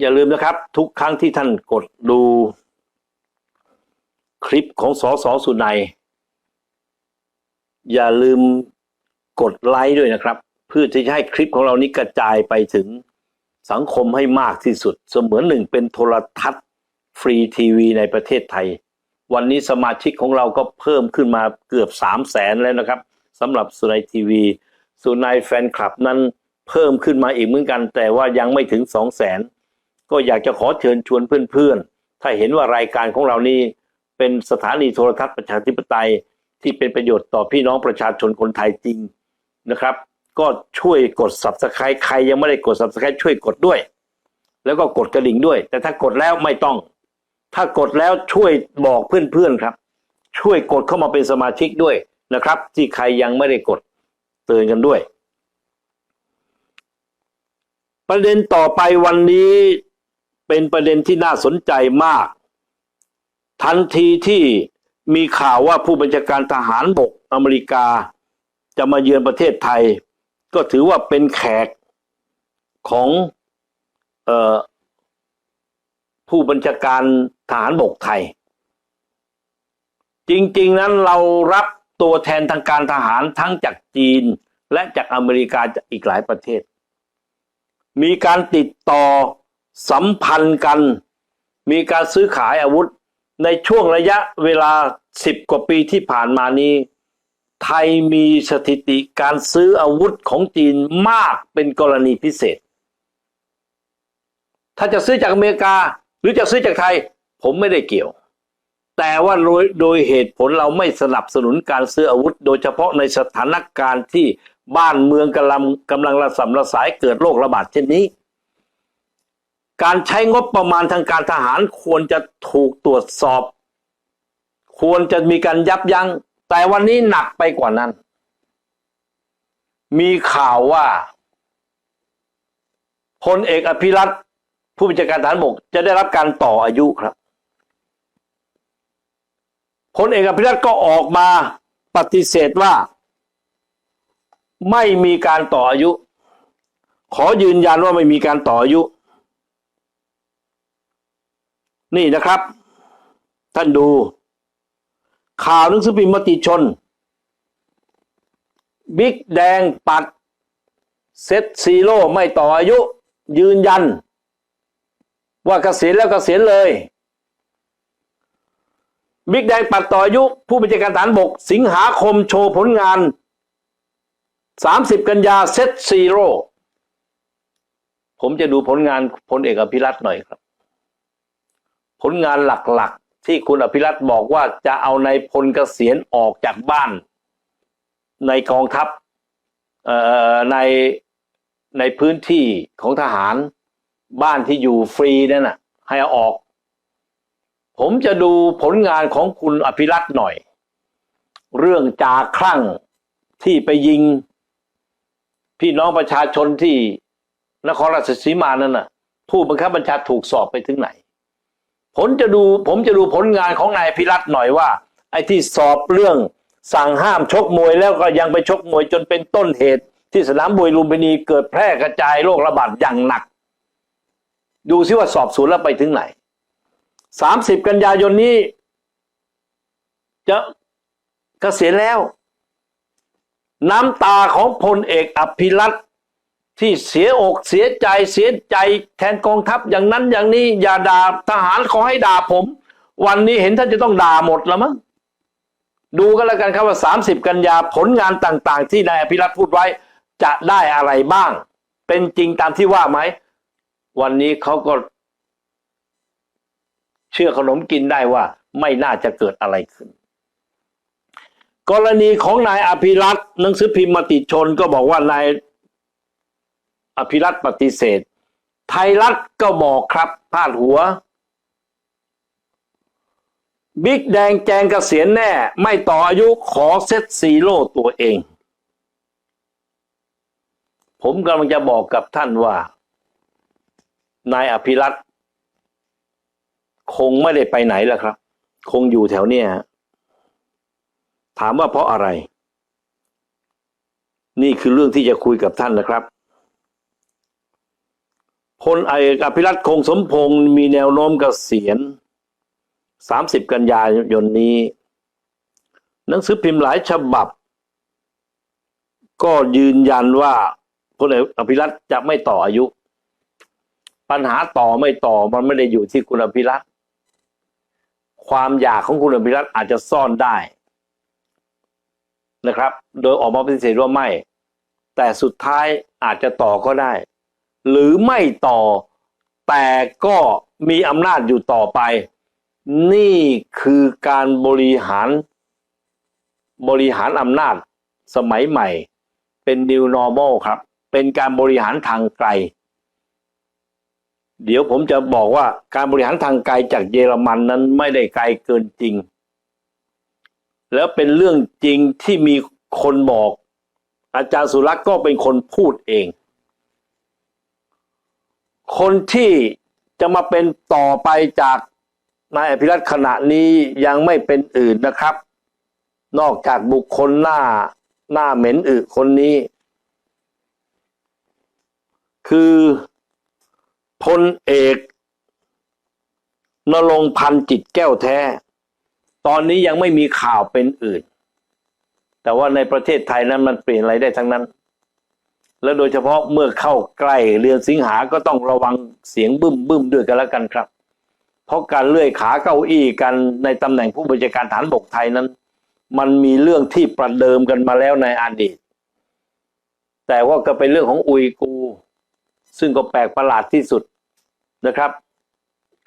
อย่าลืมนะครับ ทุกครั้งที่ท่านกดดู คลิปของสอสอสุนัย อย่าลืมกดไลค์ด้วยนะครับ เพื่อที่จะให้คลิปของเรานี้กระจายไปถึงสังคมให้มากที่สุด เสมือนหนึ่งเป็นโทรทัศน์ฟรีทีวีในประเทศไทย วันนี้สมาชิกของเราก็เพิ่มขึ้นมาเกือบสามแสนแล้วนะครับสำหรับสุนัยทีวี สุนัยแฟนคลับนั้นเพิ่มขึ้นมาอีกเหมือนกัน แต่ว่ายังไม่ถึงสองแสน ก็อยากจะขอเชิญชวนเพื่อนๆ ถ้าเห็นว่ารายการของเรานี้เป็นสถานีโทรทัศน์ประชาธิปไตยที่เป็นประโยชน์ต่อพี่น้องประชาชนคนไทยจริงนะครับ ก็ช่วยกด subscribe ใครยังไม่ได้กด subscribe ช่วยกดด้วย แล้วก็กดกระดิ่งด้วย แต่ถ้ากดแล้วไม่ต้อง ถ้ากดแล้วช่วยบอกเพื่อนๆครับ ช่วยกดเข้ามาเป็นสมาชิกด้วยนะครับ ที่ใครยังไม่ได้กดเตือนกันด้วย ประเด็นต่อไปวันนี้ เป็นประเด็นที่น่าสนใจมาก ทันทีที่มีข่าวว่าผู้บัญชาการทหารบกอเมริกา จะมาเยือนประเทศไทย ก็ถือว่าเป็นแขกของออผู้บัญชาการทหารบกไทย จริงๆนั้นเรารับตัวแทนทางการทหารทั้งจากจีนและจากอเมริกาจากอีกหลายประเทศ มีการติดต่อ สัมพันธ์กัน มีการซื้อขายอาวุธ ในช่วงระยะเวลาสิบกว่าปีที่ผ่านมานี้ ไทยมีสถิติการซื้ออาวุธของจีนมากเป็นกรณีพิเศษ ถ้าจะซื้อจากอเมริกาหรือจะซื้อจากไทย ผมไม่ได้เกี่ยว แต่ว่าโดยโดยเหตุผลเราไม่สนับสนุนการซื้ออาวุธ โดยเฉพาะในสถานการณ์ที่บ้านเมืองกำลังกำลังระสำระสายเกิดโรคระบาดเช่นนี้ การใช้งบประมาณทางการทหารควรจะถูกตรวจสอบ ควรจะมีการยับยัง้ง แต่วันนี้หนักไปกว่านั้น มีข่าวว่าพลเอกอภิรัตผู้บัญชาการทหารบกจะได้รับการต่ออายุครับพลเอกอภิรัตก็ออกมาปฏิเสธว่า ไม่มีการต่ออายุ ขอยืนยันว่าไม่มีการต่ออายุ นี่นะครับ ท่านดู ข่าวหนังสือพิมพ์มติชน บิ๊กแดงปัด เซตซีโร่ไม่ต่ออายุ ยืนยัน ว่าเกษียณแล้วเกษียณเลย บิ๊กแดงปัดต่ออายุ ผู้บัญชาการทหารบก สิงหาคมโชว์ผลงาน 30 กันยาเซตซีโร่ผมจะดูผลงานพลเอกอภิรัตน์หน่อยครับ ผลงานหลักๆ ที่คุณอภิรัตน์บอกว่าจะเอาในพลเกษียณออกจากบ้าน ในกองทัพในในพื้นที่ของทหารบ้านที่อยู่ฟรีนั่นน่ะ ให้เอาออก ผมจะดูผลงานของคุณอภิรัตน์หน่อย เรื่องจาคลั่งที่ไปยิง พี่น้องประชาชนที่นครราชสีมานั่นน่ะ ผู้บังคับบัญชาถูกสอบไปถึงไหน ผมจะดูผมจะดูผลงานของนายพิรัตหน่อยว่า ไอ้ที่สอบเรื่องสั่งห้ามชกมวยแล้วก็ยังไปชกมวยจนเป็นต้นเหตุ ที่สนามมวยลุมพินีเกิดแพร่กระจายโรคระบาดอย่างหนัก ดูซิว่าสอบสวนแล้วไปถึงไหนสามสิบกันยายนนี้ จะเกษียณแล้ว น้ำตาของพลเอกอภิรัตน์ ที่เสียอกเสียใจเสียใจแทนกองทัพอย่างนั้นอย่างนี้อย่าด่าทหารขอให้ด่าผม วันนี้เห็นท่านจะต้องด่าหมดแล้วมั้งดูกันแล้วกันครับว่า 30 กันยาผลงานต่างๆ ที่นายอภิรัตพูดไว้จะได้อะไรบ้าง เป็นจริงตามที่ว่าไหม วันนี้เขาก็ เชื่อขนมกินได้ว่า ไม่น่าจะเกิดอะไรขึ้น กรณีของนายอภิรัตน์หนังสือพิมพ์มติชนก็บอกว่านาย อภิรัตปฏิเสธ ไทยรัฐก็บอกครับพาดหัว บิ๊กแดงแจงเกษียณแน่ ไม่ต่ออายุขอเซตซีโร่ตัวเอง ผมกำลังจะบอกกับท่านว่า นายอภิรัตคงไม่ได้ไปไหนแล้วครับ คงอยู่แถวเนี้ยถามว่าเพราะอะไร นี่คือเรื่องที่จะคุยกับท่านนะครับ พลเอกอภิรัตคงสมพงศ์มีแนวโน้มเกษียณ 30 กันยายนนี้ หนังสือพิมพ์หลายฉบับ ก็ยืนยันว่าพลเอกอภิรัตจะไม่ต่ออายุ ปัญหาต่อไม่ต่อมันไม่ได้อยู่ที่คุณอภิรัตความอยากของคุณอภิรัตอาจจะซ่อนได้นะครับ โดยออกมาปฏิเสธว่าไม่ แต่สุดท้ายอาจจะต่อก็ได้ หรือไม่ต่อ แต่ก็มีอำนาจอยู่ต่อไป นี่คือการบริหาร บริหารอำนาจสมัยใหม่ เป็น new normal ครับ เป็นการบริหารทางไกล เดี๋ยวผมจะบอกว่าการบริหารทางไกลจากเยอรมันนั้นไม่ได้ไกลเกินจริง แล้วเป็นเรื่องจริงที่มีคนบอก อาจารย์สุรักษ์ก็เป็นคนพูดเอง คนที่จะมาเป็นต่อไปจากนายอภิรัตน์ขณะนี้ยังไม่เป็นอื่นนะครับ นอกจากบุคคลหน้าหน้าเหม็นอึคนนี้ คือพลเอกนรงพันจิตแก้วแท้ ตอนนี้ยังไม่มีข่าวเป็นอื่น แต่ว่าในประเทศไทยนั้นมันเปลี่ยนอะไรได้ทั้งนั้น และโดยเฉพาะเมื่อเข้าใกล้เดือนสิงหาก็ต้องระวังเสียงบึ้มบึ้มด้วยกันแล้วกันครับ เพราะการเลื่อยขาเก้าอี้กันในตำแหน่งผู้บัญชาการฐานบกไทยนั้น มันมีเรื่องที่ประเดิมกันมาแล้วในอดีต แต่ว่าก็เป็นเรื่องของอุยกูร์ซึ่งก็แปลกประหลาดที่สุดนะครับ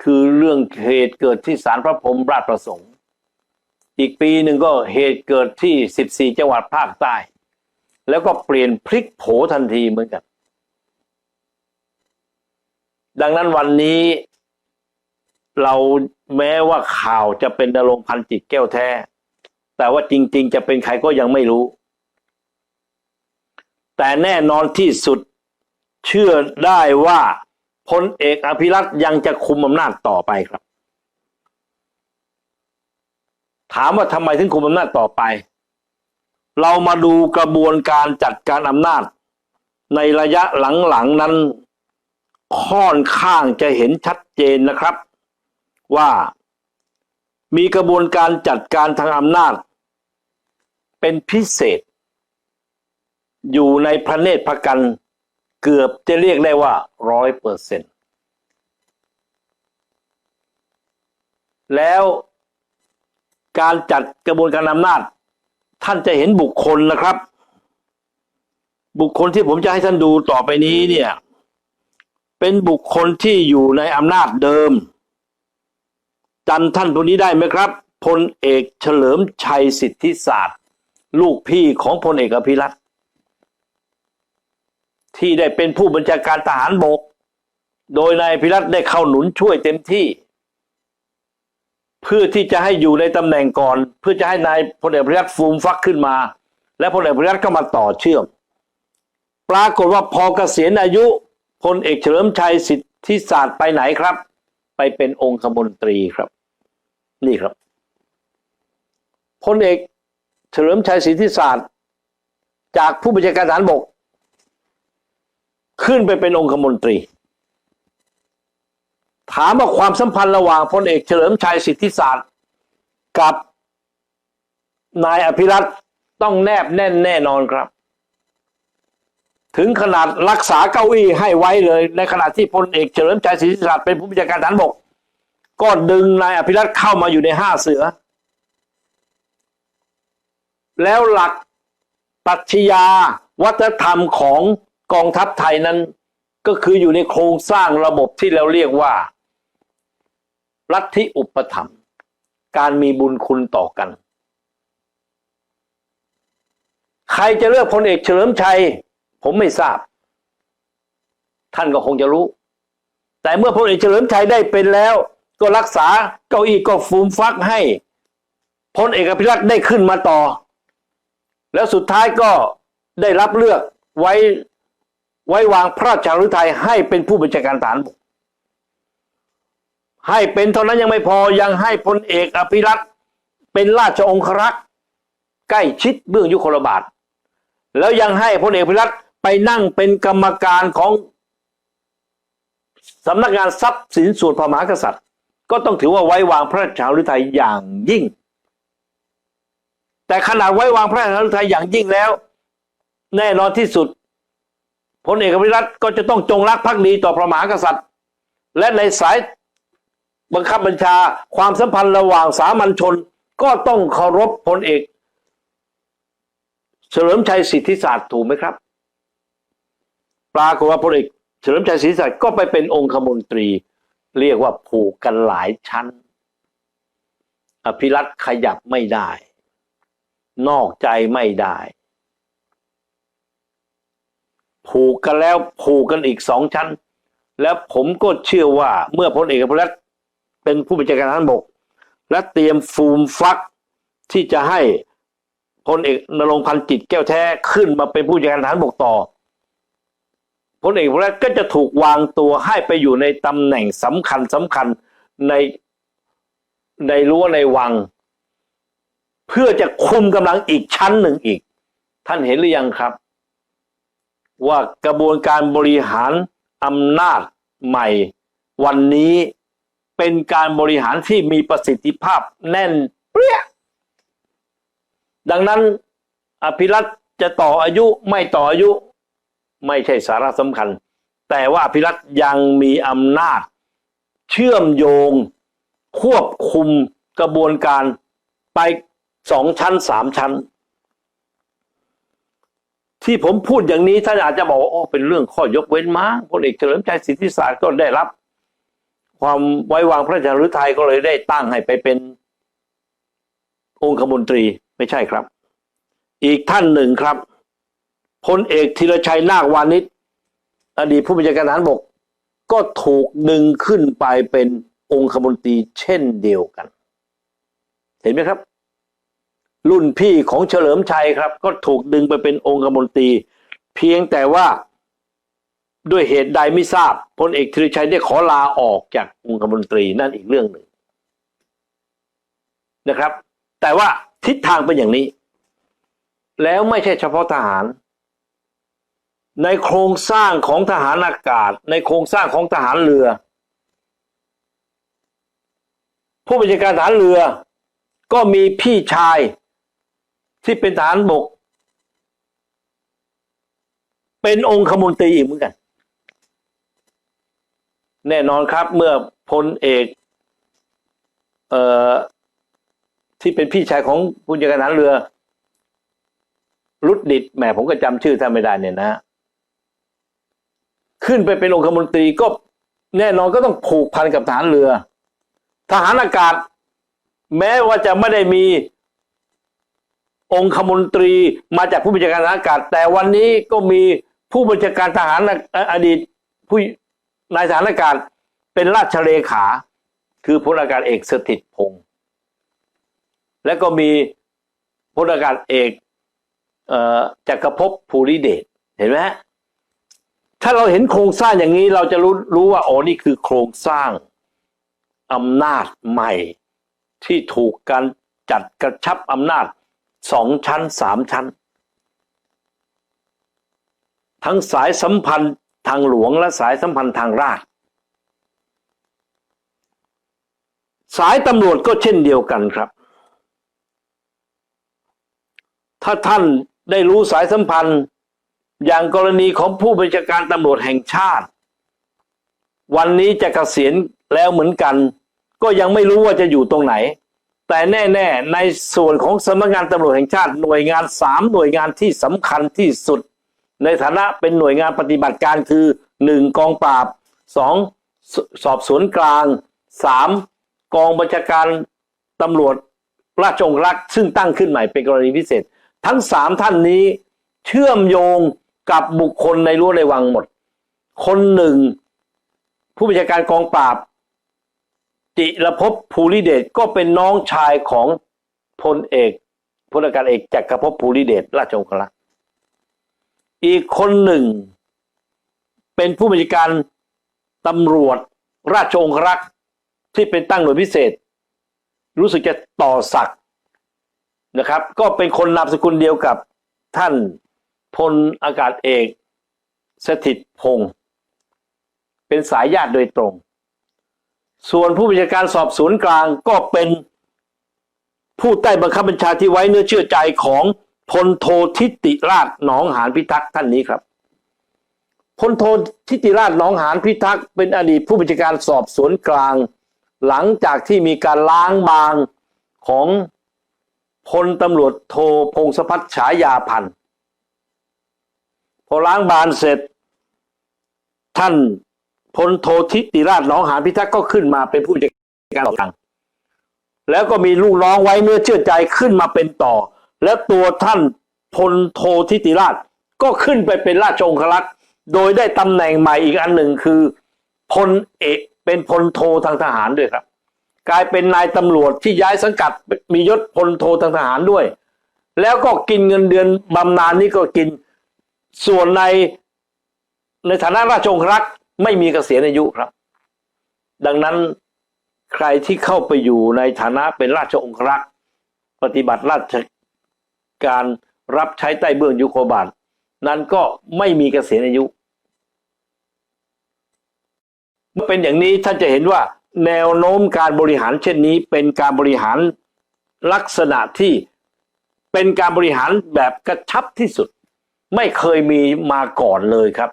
คือเรื่องเหตุเกิดที่ศาลพระพรหมราชประสงค์ อีกปีหนึ่งก็เหตุเกิดที่ 14 จังหวัดภาคใต้ แล้วก็เปลี่ยนพลิกโผทันทีเหมือนกัน ดังนั้นวันนี้เราแม้ว่าข่าวจะเป็นนรงพันจิตแก้วแท้ แต่ว่าจริง ๆ จะเป็นใครก็ยังไม่รู้ แต่แน่นอนที่สุดเชื่อได้ว่าพลเอกอภิรัตน์ยังจะคุมอำนาจต่อไปครับ ถามว่าทำไมถึงคุมอำนาจต่อไป เรามาดูกระบวนการจัดการอำนาจ ในระยะหลังๆนั้น ค่อนข้างจะเห็นชัดเจนนะครับ ว่ามีกระบวนการจัดการทางอำนาจ เป็นพิเศษ อยู่ในพระเนตรพระกันเกือบจะเรียกได้ว่าร้อยเปอร์เซ็นต์แล้วการจัดกระบวนการอำนาจ ท่านจะเห็นบุคคลนะครับ บุคคลที่ผมจะให้ท่านดูต่อไปนี้เนี่ย เป็นบุคคลที่อยู่ในอำนาจเดิมจำท่านคนนี้ได้ไหมครับพลเอกเฉลิมชัยสิทธิศาสตร์ ลูกพี่ของพลเอกอภิรัตน์ที่ได้เป็นผู้บัญชาการทหารบก โดยนายอภิรัตน์ได้เข้าหนุนช่วยเต็มที่ เพื่อที่จะให้อยู่ในตำแหน่งก่อน เพื่อจะให้นายพลเอกอภิรัตน์ฟูมฟักขึ้นมา และพลเอกอภิรัตน์ก็มาต่อเชื่อม ปรากฏว่าพอเกษียณอายุพลเอกเฉลิมชัยสิทธิศาสตร์ไปไหนครับ ไปเป็นองคมนตรีครับ นี่ครับพลเอกเฉลิมชัยสิทธิศาสตร์จากผู้บัญชาการทหารบก ขึ้นไปเป็นองคมนตรี ถามว่าความสัมพันธ์ระหว่างพลเอกเฉลิมชัยสิทธิศาสตร์กับนายอภิรัตต้องแนบแน่นแน่นอนครับ ถึงขนาดรักษาเก้าอี้ให้ไว้เลย ในขณะที่พลเอกเฉลิมชัยสิทธิศาสตร์เป็นผู้บัญชาการทหารบกก็ดึงนายอภิรัตเข้ามาอยู่ในห้าเสือ แล้วหลักปรัชญาวัฒนธรรมของกองทัพไทยนั้นก็คืออยู่ในโครงสร้างระบบที่เราเรียกว่า ลัทธิอุปถัมภ์การมีบุญคุณต่อกัน ใครจะเลือกพลเอกเฉลิมชัย ผมไม่ทราบ ท่านก็คงจะรู้ แต่เมื่อพลเอกเฉลิมชัยได้เป็นแล้ว ก็รักษาเก้าอี้ก็ฟูมฟักให้พลเอกอภิรัตน์ได้ขึ้นมาต่อ แล้วสุดท้ายก็ได้รับเลือกไว้ไว้วางพระราชาฤทัยให้เป็นผู้บัญชาการฐานบก ให้เป็นเท่านั้นยังไม่พอยังให้พลเอกอภิรัตน์เป็นราชองครักษ์ใกล้ชิดเบื้องยุคลบาท แล้วยังให้พลเอกอภิรัตน์ไปนั่งเป็นกรรมการของสำนักงานทรัพย์สินส่วนพระมหากษัตริย์ ก็ต้องถือว่าไว้วางพระราชาฤทัยอย่างยิ่ง แต่ขนาดไว้วางพระราชาฤทัยอย่างยิ่งแล้ว แน่นอนที่สุดพลเอกอภิรัตน์ก็จะต้องจงรักภักดีต่อพระมหากษัตริย์ และในสาย บังคับบัญชา ความสัมพันธ์ระหว่างสามัญชน ก็ต้องเคารพพลเอก เฉลิมชัยสิทธิศาสตร์ถูกไหมครับ ปรากฏว่าพลเอกเฉลิมชัยสิทธิศรีสัตย์ก็ไปเป็นองคมนตรี เรียกว่าผูกกันหลายชั้น อภิรัตน์ขยับไม่ได้ นอกใจไม่ได้ผูกกันแล้วผูกกันอีกสองชั้น แล้วผมก็เชื่อว่าเมื่อพลเอกอภิรัตน์ เป็นผู้บัญชาการทหารบก และเตรียมฟูมฟักที่จะให้พลเอกนรงพันธ์จิตแก้วแท้ขึ้นมาเป็นผู้บัญชาการทหารบกต่อพลเอกประก็จะถูกวางตัวให้ไปอยู่ในตำแหน่งสำคัญสำคัญในในรั้วในวัง เพื่อจะคุมกำลังอีกชั้นหนึ่งอีก ท่านเห็นหรือยังครับ ว่ากระบวนการบริหารอำนาจใหม่วันนี้ เป็นการบริหารที่มีประสิทธิภาพแน่นเปรี้ย ดังนั้นอภิรัตจะต่ออายุไม่ต่ออายุไม่ใช่สาระสำคัญ แต่ว่าอภิรัตยังมีอำนาจ เชื่อมโยง ควบคุมกระบวนการไปสองชั้นสามชั้น ที่ผมพูดอย่างนี้ท่านอาจจะบอกว่าอ๋อเป็นเรื่องข้อยกเว้นมาพลเอกเฉลิมชัยสิทธิศาสตร์ก็ได้รับ ความไว้วางพระราชาฤทัยก็เลยได้ตั้งให้ไปเป็นองคมนตรีไม่ใช่ครับ อีกท่านหนึ่งครับพลเอกธีรชัยนาควานิชอดีตผู้บัญชาการทหารบก ก็ถูกดึงขึ้นไปเป็นองคมนตรีเช่นเดียวกัน เห็นไหมครับ รุ่นพี่ของเฉลิมชัยครับ ก็ถูกดึงไปเป็นองคมนตรี เพียงแต่ว่า ด้วยเหตุใดไม่ทราบพลเอกธีรชัยได้ขอลาออกจากองคมนตรีนั่นอีกเรื่องหนึ่งนะครับ แต่ว่าทิศทางเป็นอย่างนี้ แล้วไม่ใช่เฉพาะทหาร ในโครงสร้างของทหารอากาศ ในโครงสร้างของทหารเรือ ผู้บัญชาการทหารเรือ ก็มีพี่ชายที่เป็นทหารบก เป็นองคมนตรีอีกเหมือนกัน แน่นอนครับเมื่อพลเอกเอ่อที่เป็นพี่ชายของผู้จัดการทหารเรือ รุดดิดแหมผมก็จำชื่อท่านไม่ได้เนี่ยนะ ขึ้นไปเป็นองคมนตรีก็แน่นอนก็ต้องผูกพันกับทหารเรือ ทหารอากาศ แม้ว่าจะไม่ได้มีองคมนตรีมาจากผู้บัญชาการทหารอากาศ แต่วันนี้ก็มีผู้บัญชาการทหารอดีตผู้ นายทหารอากาศเป็นราชเลขา คือพลอากาศเอกสถิตพงศ์และก็มีพลอากาศเอกเอ่อจักรภพภูริเดชเห็นไหมฮะถ้าเราเห็นโครงสร้างอย่างนี้เราจะรู้รู้ว่าอ๋อนี่คือโครงสร้างอำนาจใหม่ ที่ถูกการจัดกระชับอำนาจสองชั้นสามชั้น ทั้งสายสัมพันธ์ ทางหลวงและสายสัมพันธ์ทางราชสายตำรวจก็เช่นเดียวกันครับ ถ้าท่านได้รู้สายสัมพันธ์อย่างกรณีของผู้บัญชาการตำรวจแห่งชาติ วันนี้จะเกษียณแล้วเหมือนกัน ก็ยังไม่รู้ว่าจะอยู่ตรงไหน แต่แน่ๆในส่วนของสำนักงานตำรวจแห่งชาติหน่วยงานสามหน่วยงานที่สำคัญที่สุด ในฐานะเป็นหน่วยงานปฏิบัติการคือหนึ่งกองปราบสองสสอบสวนกลางสามกองบัญชาการตำรวจราชองครักษ์ซึ่งตั้งขึ้นใหม่เป็นกรณีพิเศษ ทั้งสามท่านนี้เชื่อมโยงกับบุคคลในรั้วในวังหมด คนหนึ่ง ผู้บัญชาการกองปราบ จิรภพภูริเดชก็เป็นน้องชายของพลเอกพลอากาศเอกจักรภพภูริเดชราชองครักษ์ อีกคนหนึ่ง เป็นผู้บัญชาการตำรวจราชองครักษ์ที่เป็นตั้งหน่วยพิเศษ รู้สึกจะต่อศักดิ์นะครับ ก็เป็นคนนามสกุลเดียวกับท่านพลอากาศเอกสถิตพงศ์เปเป็นสายญาติโดยตรง ส่วนผู้บัญชาการสอบสวนกลางก็เป็นผู้ใต้บังคับบัญชาที่ไว้เนื้อเชื่อใจของ พลโททิติราชหนองหานพิทักษ์ท่านนี้ครับพลโททิติราชหนองหานพิทักษ์เป็นอดีตผู้บัญชาการสอบสวนกลาง หลังจากที่มีการล้างบางของพลตำรวจโทพงศพัฒฉายาพันธ์พอล้างบานเสร็จ ท่านพลโททิติราชหนองหานพิทักษ์ก็ขึ้นมาเป็นผู้จัดการสอบกลางแล้วก็มีลูกน้องไว้เนื้อเชื่อใจขึ้นมาเป็นต่อ และตัวท่านพลโททิติราช ก็ขึ้นไปเป็นราชองครักษ์โดยได้ตำแหน่งใหม่อีกอันหนึ่งคือพลเอกเป็นพลโททางทหารด้วยครับ กลายเป็นนายตำรวจที่ย้ายสังกัดมียศพลโททางทหารด้วย แล้วก็กินเงินเดือนบำนาญนี่ก็กินส่วนในในฐานะราชองครักษ์ไม่มีเกษียณอายุครับ ดังนั้นใครที่เข้าไปอยู่ในฐานะเป็นราชองครักษ์ปฏิบัติราช การรับใช้ใต้เบื้องยุคโคบาล นั้นก็ไม่มีเกษียณอายุ เมื่อเป็นอย่างนี้ท่านจะเห็นว่า แนวโน้มการบริหารเช่นนี้เป็นการบริหารลักษณะที่เป็นการบริหารแบบกระชับที่สุด ไม่เคยมีมาก่อนเลยครับ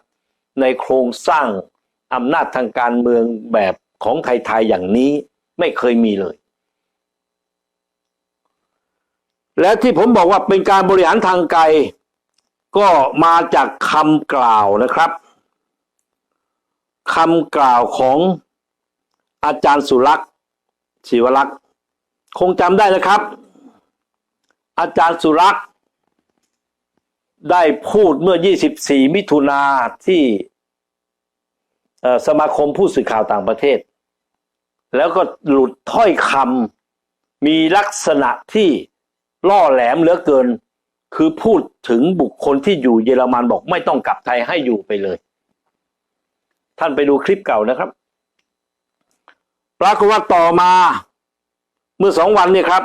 ในโครงสร้างอำนาจทางการเมืองแบบของไทยๆอย่างนี้ไม่เคยมีเลย และที่ผมบอกว่าเป็นการบริหารทางไกล ก็มาจากคำกล่าวนะครับคำกล่าวของอาจารย์สุรักษ์ศิวรักษ์คงจำได้นะครับ อาจารย์สุรักษ์ได้พูดเมื่อ 24 มิถุนาที่สมาคมผู้สื่อข่าวต่างประเทศ แล้วก็หลุดถ้อยคำมีลักษณะที่ ล่อแหลมเหลือเกิน คือพูดถึงบุคคลที่อยู่เยอรมันบอกไม่ต้องกลับไทยให้อยู่ไปเลย ท่านไปดูคลิปเก่านะครับปรากฏว่าต่อมา เมื่อสองวันเนี่ยครับ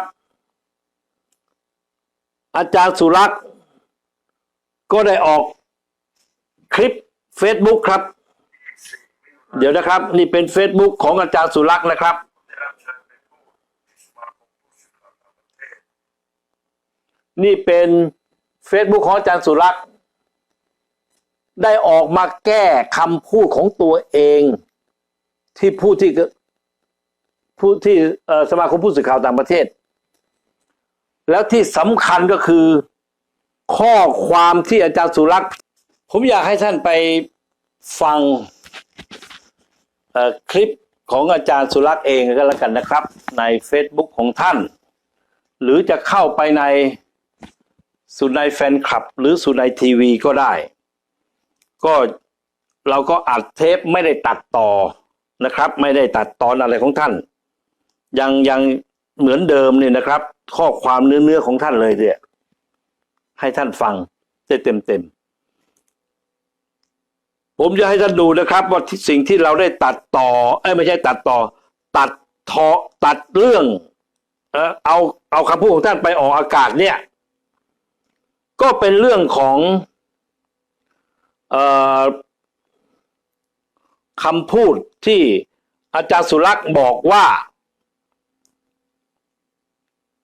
อาจารย์สุรักษ์ก็ได้ออกคลิป Facebook ครับ เดี๋ยวนะครับ นี่เป็น Facebook ของอาจารย์สุรักษ์นะครับ นี่เป็น Facebook ของอาจารย์สุรักษ์ได้ออกมาแก้คำพูดของตัวเอง ที่พูดที่ผู้ที่สมาคมผู้สื่อข่าวต่างประเทศ แล้วที่สำคัญก็คือข้อความที่อาจารย์สุรักษ์ผมอยากให้ท่านไปฟังคลิปของอาจารย์สุรักษ์เองก็แล้วกันนะครับ ใน Facebook ของท่าน หรือจะเข้าไปใน สุนัยแฟนคลับ หรือสุนัยทีวีก็ได้ ก็เราก็อัดเทปไม่ได้ตัดต่อนะครับ ไม่ได้ตัดตอนอะไรของท่าน ยังยังเหมือนเดิมเนี่ยนะครับ ข้อความเนื้อเนื้อของท่านเลยเนี่ยให้ท่านฟังได้เต็มเต็มผมจะให้ท่านดูนะครับ ว่าสิ่งที่เราได้ตัดต่อ เอ้ไม่ใช่ตัดต่อ ตัดทอตัดเรื่อง เออเอาเอาคำพูดของท่านไปออกอากาศเนี่ย ก็เป็นเรื่องของออคำพูดที่อาจารย์สุรักษ์บอกว่า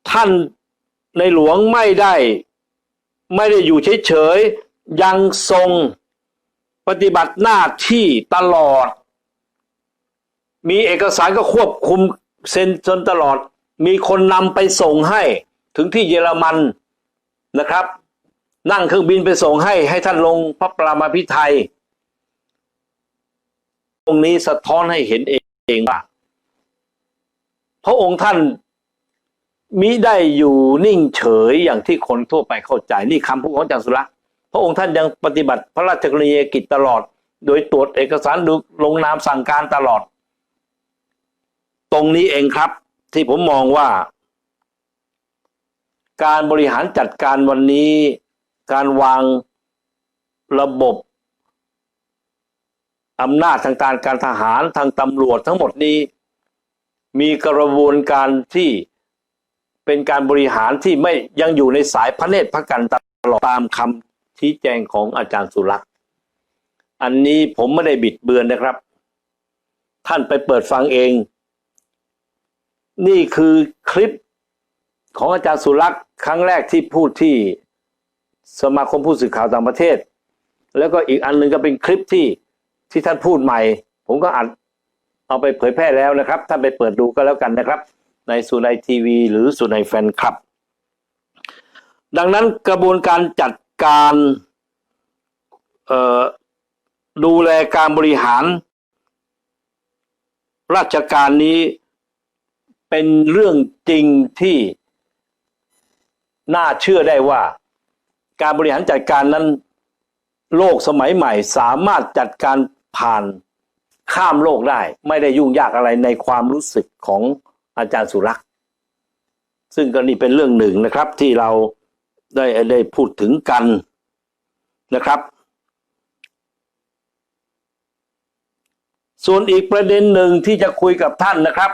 ท่านในหลวงไม่ได้ ไม่ได้อยู่เฉยๆ ยังทรงปฏิบัติหน้าที่ตลอด มีเอกสารก็ควบคุมเซ็นจนตลอด มีคนนำไปส่งให้ถึงที่เยอรมันนะครับ นั่งเครื่องบินไปส่งให้ให้ท่านลงพระปรามาพิไทย ตรงนี้สะท้อนให้เห็นเองว่าพระองค์ท่านมิได้อยู่นิ่งเฉยอย่างที่คนทั่วไปเข้าใจ นี่คำพูดของจารสุรักพระองค์ท่านยังปฏิบัติพระราชกรณียกิจตลอด โดยตรวจเอกสารดูลงนามสั่งการตลอด ตรงนี้เองครับ ที่ผมมองว่า การบริหารจัดการวันนี้ การวางระบบอำนาจทางการการทหารทางตำรวจทั้งหมดนี้ มีกระบวนการที่เป็นการบริหารที่ไม่ยังอยู่ในสายพระเนตรพระกันตลอดตามคำชี้แจงของอาจารย์สุรักษ์อันนี้ผมไม่ได้บิดเบือนนะครับ ท่านไปเปิดฟังเอง นี่คือคลิปของอาจารย์สุรักษ์ครั้งแรกที่พูดที่ สมาคมผู้สื่อข่าวต่างประเทศ แล้วก็อีกอันหนึ่งก็เป็นคลิปที่ที่ท่านพูดใหม่ ผมก็อัดเอาไปเผยแพร่แล้วนะครับ ท่านไปเปิดดูก็แล้วกันนะครับ ในสุนัยทีวี หรือสุนัยแฟนคลับ ดังนั้นกระบวนการจัดการดูแลการบริหาร ราชการนี้เป็นเรื่องจริงที่น่าเชื่อได้ว่า การบริหารจัดการนั้น โลกสมัยใหม่ สามารถจัดการผ่านข้ามโลกได้ ไม่ได้ยุ่งยากอะไรในความรู้สึกของอาจารย์สุรักษ์ซึ่งก็นี่เป็นเรื่องหนึ่งนะครับที่เราได้ได้พูดถึงกันนะครับ ส่วนอีกประเด็นหนึ่งที่จะคุยกับท่านนะครับ